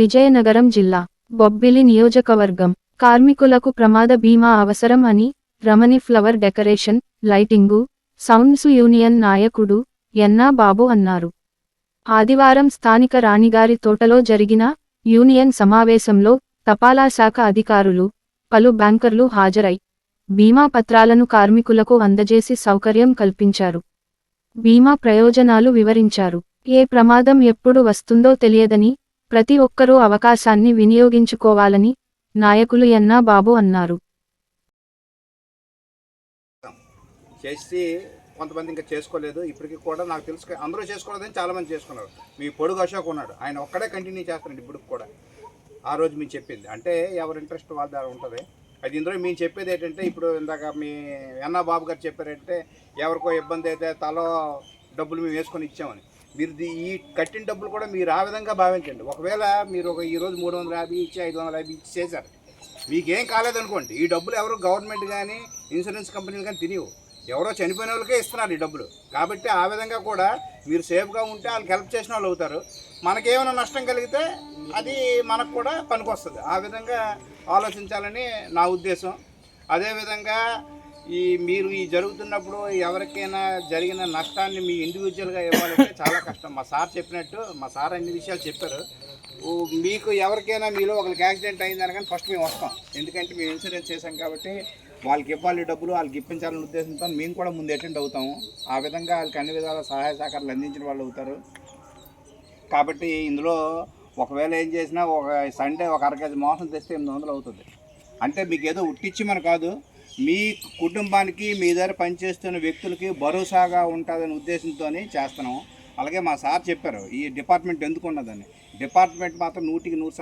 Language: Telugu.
విజయనగరం జిల్లా బొబ్బిలి నియోజకవర్గం. కార్మికులకు ప్రమాద బీమా అవసరం అని Ramani flower decoration lighting sounds union నాయకుడు ఎన్నా బాబు అన్నారు. ఆదివారం స్థానిక రాణిగారి తోటలో జరిగిన యూనియన్ సమావేశంలో తపాలా శాఖ అధికారులు పలు బ్యాంకర్లు హాజరై బీమా పత్రాలను కార్మికులకు అందజేసి సౌకర్యం కల్పించారు. బీమా ప్రయోజనాలు వివరించారు. ఏ ప్రమాదం ఎప్పుడు వస్తుందో తెలియదని ప్రతి ఒక్కరూ అవకాశాన్ని వినియోగించుకోవాలని నాయకులు ఎన్నా బాబు అన్నారు. చేసి కొంతమంది ఇంకా చేసుకోలేదు. ఇప్పటికి కూడా నాకు తెలుసు అందరూ చేసుకోలేదని చాలామంది చేసుకున్నారు. మీ పొడుగు అశోక్ ఉన్నాడు. ఆయన ఒక్కడే కంటిన్యూ చేస్తున్నాడు ఇప్పుడు కూడా. ఆ రోజు మేము చెప్పింది. అంటే ఎవరి ఇంట్రెస్ట్ వాళ్ళ దగ్గర ఉంటుంది. అది ఇందులో మేము చెప్పేది ఏంటంటే ఇప్పుడు ఇందాక మీ ఎన్నా బాబు గారు చెప్పారంటే ఎవరికో ఇబ్బంది అయితే తలో డబ్బులు మేము వేసుకొని ఇచ్చామని. మీరు ఈ కట్టిన డబ్బులు కూడా మీరు ఆ విధంగా భావించండి. ఒకవేళ మీరు ఒక ఈరోజు మూడు వందల యాభై ఇచ్చి ఐదు వందల యాభై ఇచ్చి చేశారు. మీకేం కాలేదనుకోండి. ఈ డబ్బులు ఎవరు గవర్నమెంట్ కానీ ఇన్సూరెన్స్ కంపెనీలు కానీ తినివు ఎవరో చనిపోయిన వాళ్ళకే ఇస్తున్నారు ఈ డబ్బులు. కాబట్టి ఆ విధంగా కూడా మీరు సేఫ్గా ఉంటే వాళ్ళకి హెల్ప్ చేసిన వాళ్ళు అవుతారు. మనకేమైనా నష్టం కలిగితే అది మనకు కూడా పనికొస్తుంది. ఆ విధంగా ఆలోచించాలని నా ఉద్దేశం. అదేవిధంగా ఈ మీరు ఈ జరుగుతున్నప్పుడు ఎవరికైనా జరిగిన నష్టాన్ని మీ ఇండివిజువల్గా ఇవ్వాలంటే చాలా కష్టం. మా సార్ చెప్పినట్టు మా సార్ అన్ని విషయాలు చెప్పారు. మీకు ఎవరికైనా మీలో ఒకరికి యాక్సిడెంట్ అయిందని కానీ ఫస్ట్ మేము వస్తాం. ఎందుకంటే మేము ఇన్సూరెన్స్ చేసాం కాబట్టి వాళ్ళకి ఇవ్వాలి డబ్బులు వాళ్ళకి ఇప్పించాలనే ఉద్దేశంతో మేము కూడా ముందు అటెండ్ అవుతాము. ఆ విధంగా వాళ్ళకి అన్ని విధాల సహాయ సహకారాలు అందించిన వాళ్ళు అవుతారు. కాబట్టి ఇందులో ఒకవేళ ఏం చేసినా ఒక సండే ఒక అరగజ మోసం తెస్తే ఎనిమిది వందలు అవుతుంది. అంటే మీకు ఏదో ఉట్టించి మన కాదు. మీ కుటుంబానికి మీ దగ్గర పనిచేస్తున్న వ్యక్తులకి భరోసాగా ఉంటుందనే ఉద్దేశంతోనే చేస్తున్నాం అలాగే మా సార్ చెప్పారు ఈ డిపార్ట్మెంట్ ఎందుకు ఉన్నదని. డిపార్ట్మెంట్ మాత్రం నూటికి నూరు